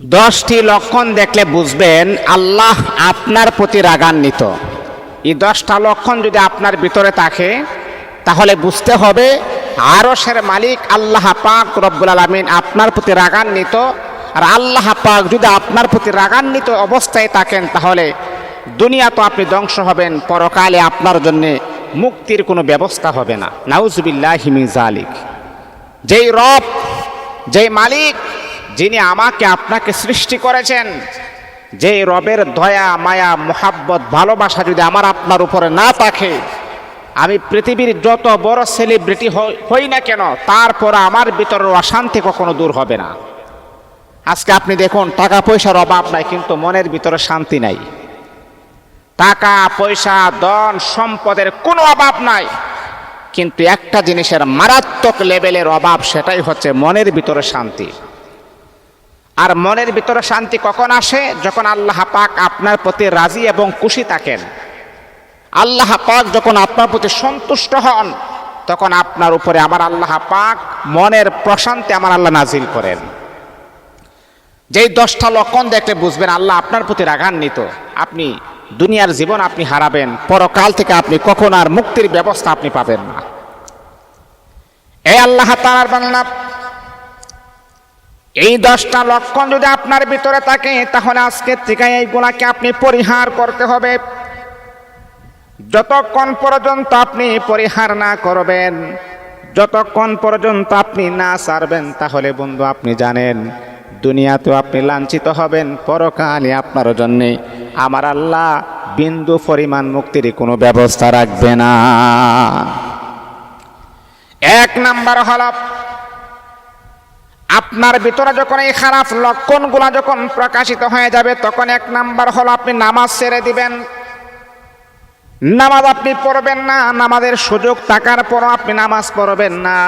দশটি লক্ষণ দেখলে বুঝবেন আল্লাহ আপনার প্রতি রাগান্বিত। এই দশটা লক্ষণ যদি আপনার ভিতরে থাকে, তাহলে বুঝতে হবে আরশের মালিক আল্লাহ পাক রব্বুল আলমিন আপনার প্রতি রাগান্বিত। আর আল্লাহ পাক যদি আপনার প্রতি রাগান্বিত অবস্থায় থাকেন, তাহলে দুনিয়া তো আপনি ধ্বংস হবেন, পরকালে আপনার জন্যে মুক্তির কোনো ব্যবস্থা হবে না। নাউজবিল্লাহ হিমিন জালিক যেই রব, যেই মালিক যিনি আমাকে আপনাকে সৃষ্টি করেছেন যে রবের দয়া, মায়া, মোহাব্বত, ভালোবাসা যদি আমার আপনার উপরে না থাকে, আমি পৃথিবীর যত বড় সেলিব্রিটি হই না কেন তারপর আমার ভিতরের অশান্তি কখনো দূর হবে না। আজকে আপনি দেখুন টাকা পয়সার অভাব নাই, কিন্তু মনের ভিতরে শান্তি নাই। টাকা, পয়সা, ধন, সম্পদের কোনো অভাব নাই, কিন্তু একটা জিনিসের মারাত্মক লেভেলের অভাব, সেটাই হচ্ছে মনের ভিতরে শান্তি। আর মনের ভিতরে শান্তি কখন আসে? যখন আল্লাহ পাক আপনার প্রতি রাজি এবং খুশি থাকেন। আল্লাহ পাক যখন আপনার প্রতি সন্তুষ্ট হন, তখন আপনার উপরে আমার আল্লাহ পাক মনের প্রশান্তি আমার আল্লাহ নাজিল করেন। যেই দশটা লক্ষণ দেখলে বুঝবেন আল্লাহ আপনার প্রতি রাগান্বিত। আপনি দুনিয়ার জীবন আপনি হারাবেন, পরকাল থেকে আপনি কখন আর মুক্তির ব্যবস্থা আপনি পাবেন না। এই আল্লাহ তালার বাংলা এই দশটা লক্ষণ যদি আপনার ভিতরে থাকে, তাহলে আজকের থেকে এইগুলাকে আপনি পরিহার করতে হবে। যতক্ষণ পর্যন্ত আপনি পরিহার না করবেন, যতক্ষণ পর্যন্ত আপনি না সারবেন, তাহলে বন্ধু আপনি জানেন, দুনিয়াতেও আপনি লাঞ্ছিত হবেন পরকালে আপনার জন্যে। আমার আল্লাহ বিন্দু পরিমাণ মুক্তির কোনো ব্যবস্থা রাখবে না। এক নাম্বার হল আপনার ভিতরে যখন এই খারাপ লক্ষণগুলা যখন প্রকাশিত হয়ে যাবে, তখন এক নাম্বার হলো আপনি নামাজ ছেড়ে দিবেন। নামাজ আপনি পড়বেন না, নামাজের সুযোগ থাকার পরও আপনি নামাজ পড়বেন না।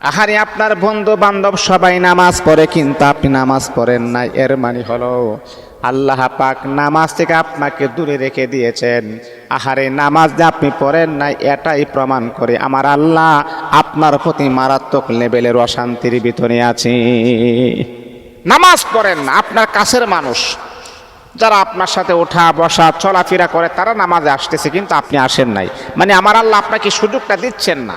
আহারে, আপনার বন্ধু বান্ধব সবাই নামাজ পড়ে, কিন্তু আপনি নামাজ পড়েন না এর মানে হলো আল্লাহ পাক নামাজ থেকে আপনাকে দূরে রেখে দিয়েছেন। আহারে, নামাজ যে আপনি পড়েন না এটাই প্রমাণ করে আমার আল্লাহ আপনার প্রতি মারাত্মক লেভেলের অশান্তির ভিতরে আছে। নামাজ পড়েন না, আপনার কাছের মানুষ। যারা আপনার সাথে ওঠা, বসা, চলাফেরা করে, তারা নামাজে আসতেছে, কিন্তু আপনি আসেন নাই। মানে আমার আল্লাহ আপনাকে সুযোগটা দিচ্ছেন না।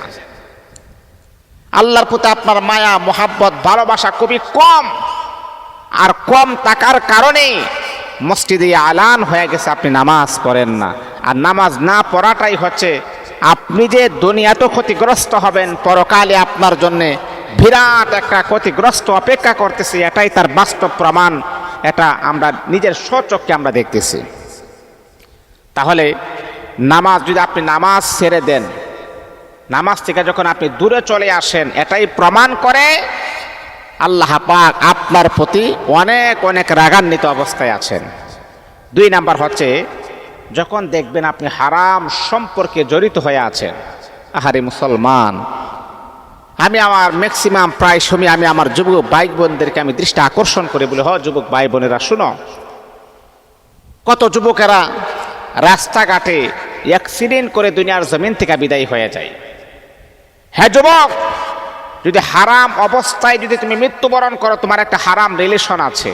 আল্লাহর প্রতি আপনার মায়া, মোহাব্বত, ভালোবাসা খুবই কম। আর কম টাকার কারণে মসজিদে আলান হয়ে গেছে, আপনি নামাজ পড়েন না। আর নামাজ না পড়াটাই হচ্ছে, আপনি যে দুনিয়াতে ক্ষতিগ্রস্ত হবেন, পরকালে আপনার জন্য বিরাট একটা ক্ষতিগ্রস্ত অপেক্ষা করতেছি, এটাই তার বাস্তব প্রমাণ, এটা আমরা নিজের স্বচক্ষে আমরা দেখতেছি। তাহলে নামাজ, যদি আপনি নামাজ ছেড়ে দেন, নামাজ থেকে যখন আপনি দূরে চলে আসেন, এটাই প্রমাণ করে আল্লাহ পাক আপনার প্রতি অনেক অনেক রাগান্বিত অবস্থায় আছেন। দুই নাম্বার হচ্ছে, যখন দেখবেন আপনি হারাম সম্পর্কে জড়িত হয়ে আছেন, আহারে মুসলমান, আমি আমার ম্যাক্সিমাম প্রায় সময় আমি আমার যুবক ভাই বোনদেরকে আমি দৃষ্টি আকর্ষণ করে বলি, হ যুবক ভাই বোনেরা শুনো, কত যুবকেরা রাস্তাঘাটে অ্যাক্সিডেন্ট করে দুনিয়ার জমিন থেকে বিদায় হয়ে যায়। হ্যাঁ যুবক যদি হারাম অবস্থায় যদি তুমি মৃত্যুবরণ করো, তোমার একটা হারাম রিলেশন আছে।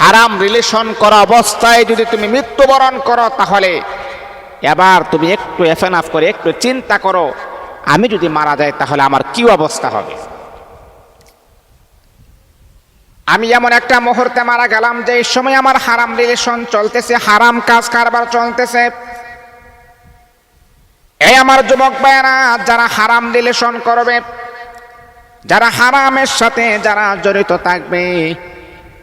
হারাম রিলেশন করা অবস্থায় যদি তুমি মৃত্যুবরণ করো, তাহলে এবার তুমি একটু এফেনাফ করে, একটু চিন্তা করো, আমি যদি মারা যাই, তাহলে আমার কি অবস্থা হবে? আমি এমন একটা মুহূর্তে মারা গেলাম যে এই সময় আমার হারাম রিলেশন চলতেছে, হারাম কাজ কারবার চলতেছে। এই আমার যুবক ভাইয়েরা, যারা হারাম রিলেশন করবে যারা হারামের সাথে যারা জড়িত থাকবে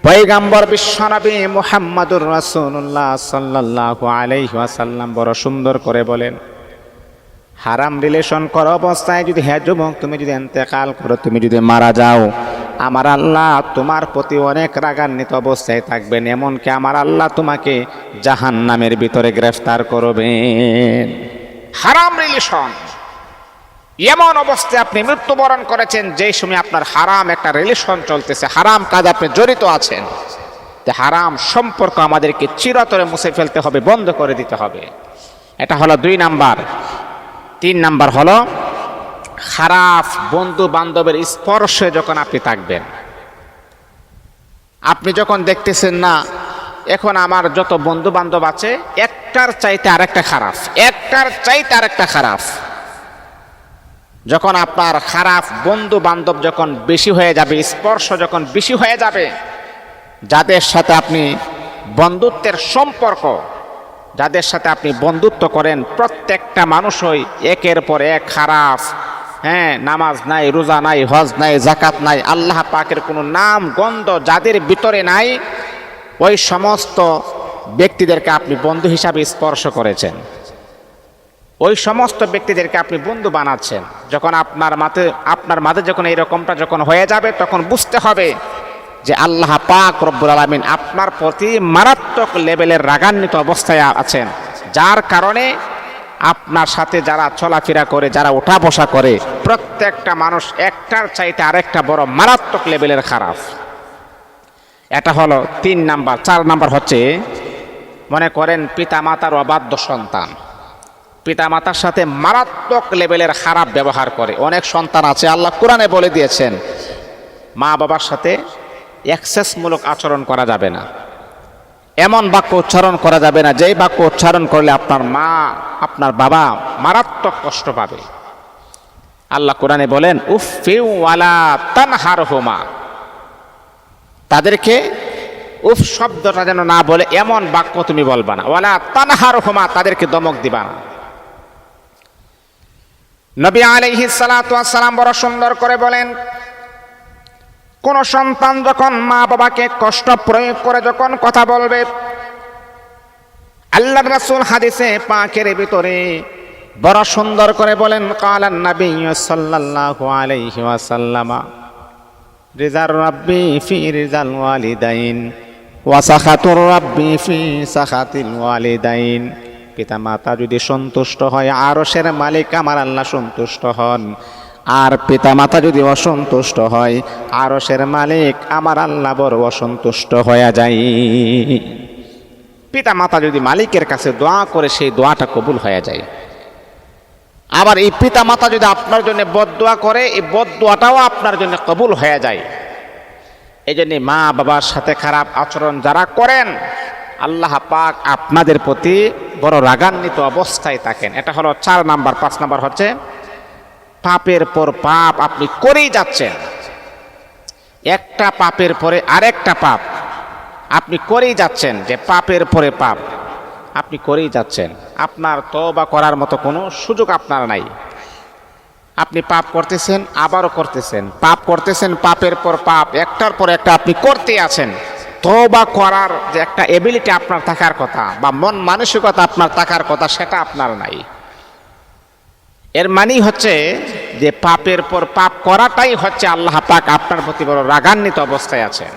পৈগাম্বর বিশ্বনবী মুহাম্মাদুর রাসূলুল্লাহ সাল্লাল্লাহু আলাইহি ওয়াসাল্লাম বড় সুন্দর করে বলেন, হারাম রিলেশন করা অবস্থায় যদি হ্যাঁ যুবক তুমি যদি এতেকাল করো, তুমি যদি মারা যাও, আমার আল্লাহ তোমার প্রতি অনেক রাগান্বিত অবস্থায় থাকবেন, এমনকি আমার আল্লাহ তোমাকে জাহান নামের ভিতরে গ্রেফতার করবেন। হারাম রিলেশন এমন অবস্থায় আপনি মৃত্যুবরণ করেছেন যে সময় আপনার হারাম একটা রিলেশন চলতেছে, হারাম কাজ আপনি জড়িত আছেন। হারাম সম্পর্ক আমাদেরকে চিরতরে মুছে ফেলতে হবে, বন্ধ করে দিতে হবে। এটা হলো দুই নাম্বার। তিন নাম্বার হলো, খারাপ বন্ধু বান্ধবের স্পর্শে যখন আপনি থাকবেন, আপনি যখন দেখতেছেন না, এখন আমার যত বন্ধু বান্ধব আছে, একটার চাইতে আরেকটা খারাপ, একটার চাইতে আরেকটা খারাপ। যখন আপনার খারাপ বন্ধু বান্ধব যখন বেশি হয়ে যাবে, স্পর্শ যখন বেশি হয়ে যাবে, যাদের সাথে আপনি বন্ধুত্বের সম্পর্ক, যাদের সাথে আপনি বন্ধুত্ব করেন, প্রত্যেকটা মানুষই একের পর এক খারাপ। হ্যাঁ নামাজ নাই, রোজা নাই, হজ নাই জাকাত নাই, আল্লাহ পাকের কোনো নাম, গন্ধ যাদের ভিতরে নাই, ওই সমস্ত ব্যক্তিদেরকে আপনি বন্ধু হিসাবে স্পর্শ করেছেন। ওই সমস্ত ব্যক্তিদেরকে আপনি বন্ধু বানাচ্ছেন। যখন আপনার মাঝে আপনার মাঝে যখন এই রকমটা যখন হয়ে যাবে, তখন বুঝতে হবে যে আল্লাহ পাক রব্বুল আলমিন আপনার প্রতি মারাত্মক লেভেলের রাগান্বিত অবস্থায় আছেন। যার কারণে আপনার সাথে যারা চলাফেরা করে, যারা ওঠা বসা করে, প্রত্যেকটা মানুষ একটার চাইতে আরেকটা বড় মারাত্মক লেভেলের খারাপ। এটা হলো তিন নাম্বার, চার নাম্বার হচ্ছে, মনে করেন পিতা মাতার অবাধ্য সন্তান। পিতা মাতার সাথে মারাত্মক লেভেলের খারাপ ব্যবহার করে। অনেক সন্তান আছে, আল্লাহ কোরআনে বলে দিয়েছেন, মা বাবার সাথে অ্যাক্সেসমূলক আচরণ করা যাবে না। এমন বাক্য উচ্চারণ করা যাবে না, যেই বাক্য উচ্চারণ করলে আপনার মা, আপনার বাবা মারাত্মক কষ্ট পাবে। আল্লাহ কোরআনে বলেন উফিউ ওয়ালা তানহার হোমা তাদেরকে উফ শব্দটা যেন না বলে, এমন বাক্য তুমি বলবা না। ওয়ালা তানহার হোমা তাদেরকে দমক দিবা না। নবী আলাইহি সালাম বড় সুন্দর করে বলেন, কোন সন্তান যখন মা বাবাকে কষ্ট প্রয়োগ করে যখন কথা বলবে আল্লাহ রাসূল হাদিসে পাকের ভিতরে বড় সুন্দর করে বলেন, কালান নবী সাল্লাল্লাহু আলাইহি ওয়াসাল্লামা, রিজার রাব্বি ফি রিজাল ওয়ালিদাইন, ওয়া সাখাতুর রাব্বি ফি সাখাতিল ওয়ালিদাইন। পিতা মাতা যদি সন্তুষ্ট হয়, আরশের মালিক আমার আল্লাহ সন্তুষ্ট হন। আর পিতা মাতা যদি অসন্তুষ্ট হয়, আরশের মালিক আমার আল্লাহ বড় অসন্তুষ্ট হয়ে যায়। পিতা মাতা যদি মালিকের কাছে দোয়া করে, সেই দোয়াটা কবুল হয়ে যায়। আবার এই পিতা মাতা যদি আপনার জন্য বদদোয়া করে, এই বদদোয়াটাও আপনার জন্য কবুল হয়ে যায়। এই জন্য মা বাবার সাথে খারাপ আচরণ যারা করেন আল্লাহ পাক আপনাদের প্রতি বড় রাগান্বিত অবস্থায় থাকেন। এটা হলো চার নাম্বার, পাঁচ নাম্বার হচ্ছে, পাপের পর পাপ আপনি করেই যাচ্ছেন। একটা পাপের পরে আরেকটা পাপ আপনি করেই যাচ্ছেন যে পাপের পরে পাপ আপনি করেই যাচ্ছেন। আপনার তবা করার মতো কোনো সুযোগ আপনার নাই। আপনি পাপ করতেছেন, আবারও করতেছেন। পাপ করতেছেন, পাপের পর পাপ, একটার পর একটা আপনি করতে আছেন। তবা করার যে একটা এবিলিটি আপনার থাকার কথা বা মন মানসিকতা আপনার থাকার কথা, সেটা আপনার নাই। এর মানেই হচ্ছে যে পাপের পর পাপ করাটাই হচ্ছে আল্লাহ পাক আপনার প্রতি বড় রাগান্বিত অবস্থায় আছেন।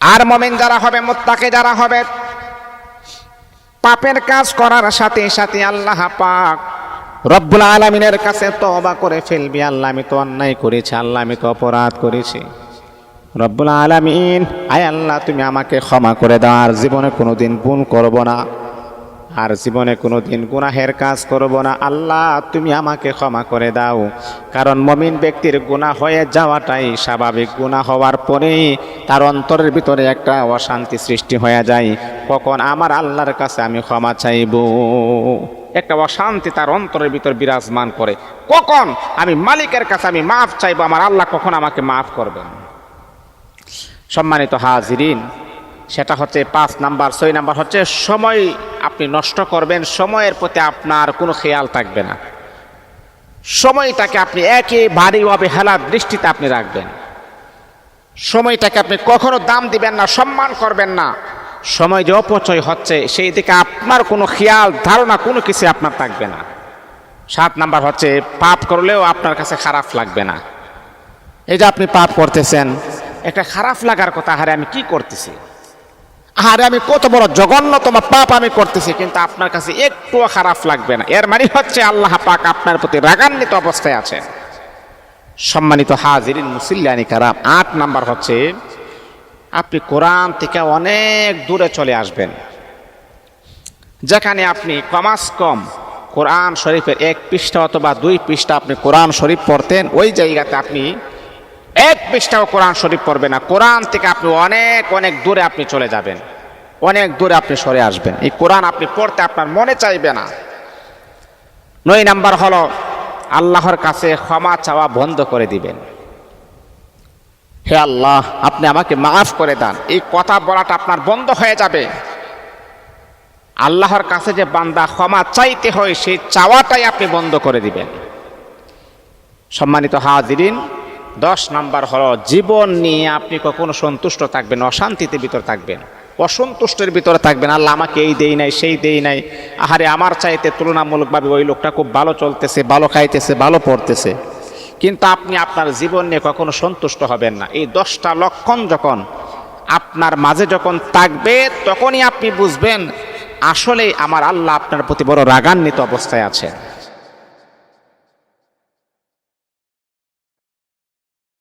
আর মমেন যারা হবে, মোত্তাকে যারা হবে, পাপের কাজ করার সাথে সাথে আল্লাহ পাক রব্বুল আলমিনের কাছে তবা করে ফেলবি। আল্লাহ আমি তো অন্যায় করেছি, আল্লাহ আমি তো অপরাধ করেছি। রব্বুল আলমিন। আয় আল্লাহ, তুমি আমাকে ক্ষমা করে দাও, আর জীবনে কোনো দিন গুণ করব না। আর জীবনে কোনো দিন গুনাহের কাজ করব না। আল্লাহ, তুমি আমাকে ক্ষমা করে দাও। কারণ মমিন ব্যক্তির গুণা হয়ে যাওয়াটাই স্বাভাবিক। গুণা হওয়ার পরেই তার অন্তরের ভিতরে একটা অশান্তি সৃষ্টি হয়ে যায়। কখন আমার আল্লাহর কাছে আমি ক্ষমা চাইব? একটা অশান্তি তার অন্তরের ভিতর বিরাজমান করে। কখন আমি মালিকের কাছে আমি মাফ চাইব? আমার আল্লাহ কখন আমাকে মাফ করবেন? সম্মানিত হাজিরিন, সেটা হচ্ছে পাঁচ নাম্বার, ছয় নাম্বার হচ্ছে সময় আপনি নষ্ট করবেন, সময়ের প্রতি আপনার কোনো খেয়াল থাকবে না। সময়টাকে আপনি একেবারেই অবহেলার দৃষ্টিতে আপনি রাখবেন। সময়টাকে আপনি কখনো দাম দিবেন না, সম্মান করবেন না। সময় যে অপচয় হচ্ছে, সেই দিকে আপনার কোনো খেয়াল, ধারণা কোনো কিছু আপনার থাকবে না। সাত নাম্বার হচ্ছে, পাপ করলেও আপনার কাছে খারাপ লাগবে না। এই যে আপনি পাপ করতেছেন একটা খারাপ লাগার কথা হারে আমি কি করতেছি? আরে আমি কত বড় জঘন্যতম পাপ আমি করতেছি, কিন্তু আপনার কাছে একটুও খারাপ লাগবে না। এর মানে হচ্ছে আল্লাহ পাক আপনার প্রতি রাগান্বিত অবস্থায় আছে সম্মানিত হাজিরিন মুসিল্লানি কারাম, আট নাম্বার হচ্ছে, আপনি কোরআন থেকে অনেক দূরে চলে আসবেন। যেখানে আপনি কমাস কম কোরআন শরীফের এক পৃষ্ঠা অথবা দুই পৃষ্ঠা আপনি কোরআন শরীফ পড়তেন, ওই জায়গাতে আপনি এক পৃষ্ঠাও কোরআন শরীফ পড়বে না। কোরআন থেকে আপনি অনেক অনেক দূরে আপনি চলে যাবেন। অনেক দূরে আপনি সরে আসবেন। এই কোরআন আপনি পড়তে আপনার মনে চাইবে না। নয় নাম্বার হলো, আল্লাহর কাছে ক্ষমা চাওয়া বন্ধ করে দিবেন। হে আল্লাহ, আপনি আমাকে মাফ করে দেন। এই কথা বলাটা আপনার বন্ধ হয়ে যাবে। আল্লাহর কাছে যে বান্দা ক্ষমা চাইতে হয়, সেই চাওয়াটাই আপনি বন্ধ করে দিবেন। সম্মানিত হাজিরিন দশ নাম্বার হলো, জীবন নিয়ে আপনি কখনো সন্তুষ্ট থাকবেন, অশান্তিতে ভিতর থাকবেন। অসন্তুষ্টের ভিতরে থাকবেন, আল্লাহ আমাকে এই দেই নাই, সেই দেই নাই। আহারে, আমার চাইতে তুলনামূলকভাবে ওই লোকটা খুব ভালো চলতেছে, ভালো খাইতেছে, ভালো পড়তেছে। কিন্তু আপনি আপনার জীবন নিয়ে কখনো সন্তুষ্ট হবেন না। এই দশটা লক্ষণ যখন আপনার মাঝে যখন থাকবে, তখনই আপনি বুঝবেন আসলে আমার আল্লাহ আপনার প্রতি বড় রাগান্বিত অবস্থায় আছে।